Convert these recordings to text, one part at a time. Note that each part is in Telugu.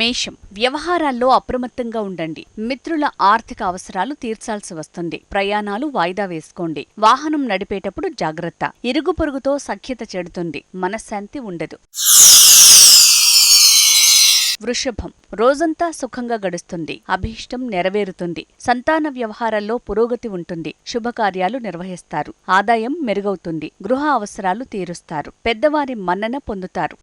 మేషం వ్యవహారాల్లో అప్రమత్తంగా ఉండండి. మిత్రుల ఆర్థిక అవసరాలు తీర్చాల్సి వస్తుంది. ప్రయాణాలు వాయిదా వేసుకోండి. వాహనం నడిపేటప్పుడు జాగ్రత్త. ఇరుగు పొరుగుతో సఖ్యత చెడుతుంది. మనశ్శాంతి ఉండదు. వృషభం. రోజంతా సుఖంగా గడుస్తుంది. అభీష్టం నెరవేరుతుంది. సంతాన వ్యవహారాల్లో పురోగతి ఉంటుంది. శుభకార్యాలు నిర్వహిస్తారు. ఆదాయం మెరుగవుతుంది. గృహ అవసరాలు తీరుస్తారు. పెద్దవారి మన్నన పొందుతారు.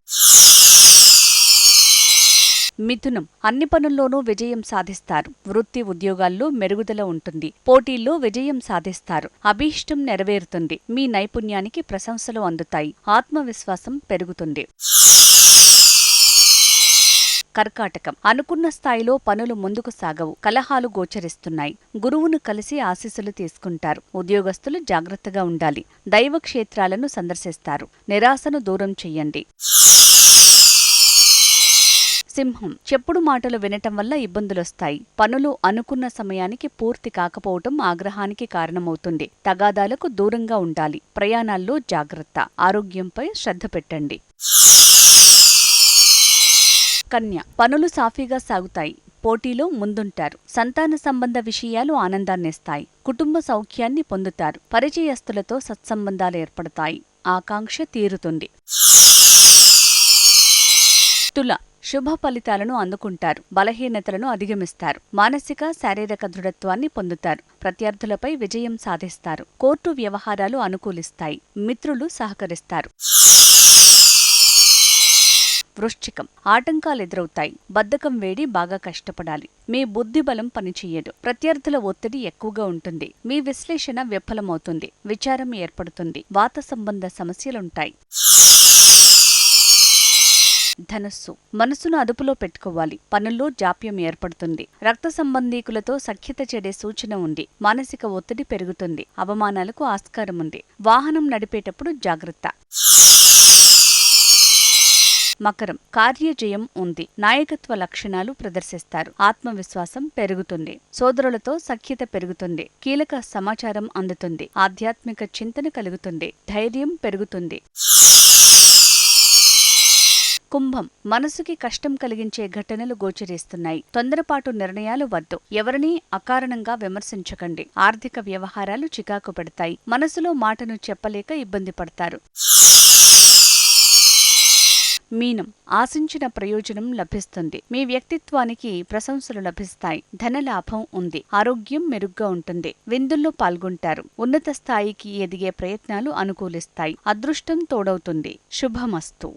మిథునం అన్ని పనుల్లోనూ విజయం సాధిస్తారు. వృత్తి ఉద్యోగాల్లో మెరుగుదల ఉంటుంది. పోటీల్లో విజయం సాధిస్తారు. అభీష్టం నెరవేరుతుంది. మీ నైపుణ్యానికి ప్రశంసలు అందుతాయి. ఆత్మవిశ్వాసం పెరుగుతుంది. కర్కాటకం. అనుకున్న స్థాయిలో పనులు ముందుకు సాగవు. కలహాలు గోచరిస్తున్నాయి. గురువును కలిసి ఆశీస్సులు తీసుకుంటారు. ఉద్యోగస్తులు జాగ్రత్తగా ఉండాలి. దైవ క్షేత్రాలను సందర్శిస్తారు. నిరాశను దూరం చెయ్యండి. సింహం చెప్పుడు మాటలు వినటం వల్ల ఇబ్బందులొస్తాయి. పనులు అనుకున్న సమయానికి పూర్తి కాకపోవటం ఆగ్రహానికి కారణమవుతుంది. తగాదాలకు దూరంగా ఉండాలి. ప్రయాణాల్లో జాగ్రత్త. ఆరోగ్యంపై శ్రద్ధ పెట్టండి. కన్య పనులు సాఫీగా సాగుతాయి. పోటీలో ముందుంటారు. సంతాన సంబంధ విషయాలు ఆనందాన్నిస్తాయి కుటుంబ సౌఖ్యాన్ని పొందుతారు. పరిచయస్తులతో సత్సంబంధాలు ఏర్పడతాయి. ఆకాంక్ష తీరుతుంది. తుల శుభ ఫలితాలను అందుకుంటారు బలహీనతలను అధిగమిస్తారు మానసిక శారీరక దృఢత్వాన్ని పొందుతారు ప్రత్యర్థులపై విజయం సాధిస్తారు కోర్టు వ్యవహారాలు అనుకూలిస్తాయి మిత్రులు సహకరిస్తారు. వృశ్చికం ఆటంకాలు ఎదురవుతాయి బద్ధకం వేడి బాగా కష్టపడాలి మీ బుద్ధిబలం పనిచేయదు ప్రత్యర్థుల ఒత్తిడి ఎక్కువగా ఉంటుంది మీ విశ్లేషణ విఫలమవుతుంది విచారం ఏర్పడుతుంది వాత సంబంధ సమస్యలుంటాయి. ధనస్సు. మనసును అదుపులో పెట్టుకోవాలి. పనుల్లో జాప్యం ఏర్పడుతుంది. రక్త సంబంధీకులతో సఖ్యత చెడే సూచన ఉంది. మానసిక ఒత్తిడి పెరుగుతుంది. అవమానాలకు ఆస్కారం ఉంది. వాహనం నడిపేటప్పుడు జాగ్రత్త. మకరం. కార్యజయం ఉంది. నాయకత్వ లక్షణాలు ప్రదర్శిస్తారు. ఆత్మవిశ్వాసం పెరుగుతుంది. సోదరులతో సఖ్యత పెరుగుతుంది. కీలక సమాచారం అందుతుంది. ఆధ్యాత్మిక చింతన కలుగుతుంది. ధైర్యం పెరుగుతుంది. కుంభం మనసుకి కష్టం కలిగించే ఘటనలు గోచరిస్తున్నాయి. తొందరపాటు నిర్ణయాలు వద్దు. ఎవరినీ అకారణంగా విమర్శించకండి. ఆర్థిక వ్యవహారాలు చికాకు పెడతాయి. మనసులో మాటను చెప్పలేక ఇబ్బంది పడతారు. మీనం ఆశించిన ప్రయోజనం లభిస్తుంది. మీ వ్యక్తిత్వానికి ప్రశంసలు లభిస్తాయి. ధనలాభం ఉంది. ఆరోగ్యం మెరుగ్గా ఉంటుంది. విందుల్లో పాల్గొంటారు. ఉన్నత స్థాయికి ఎదిగే ప్రయత్నాలు అనుకూలిస్తాయి. అదృష్టం తోడవుతుంది. శుభమస్తు.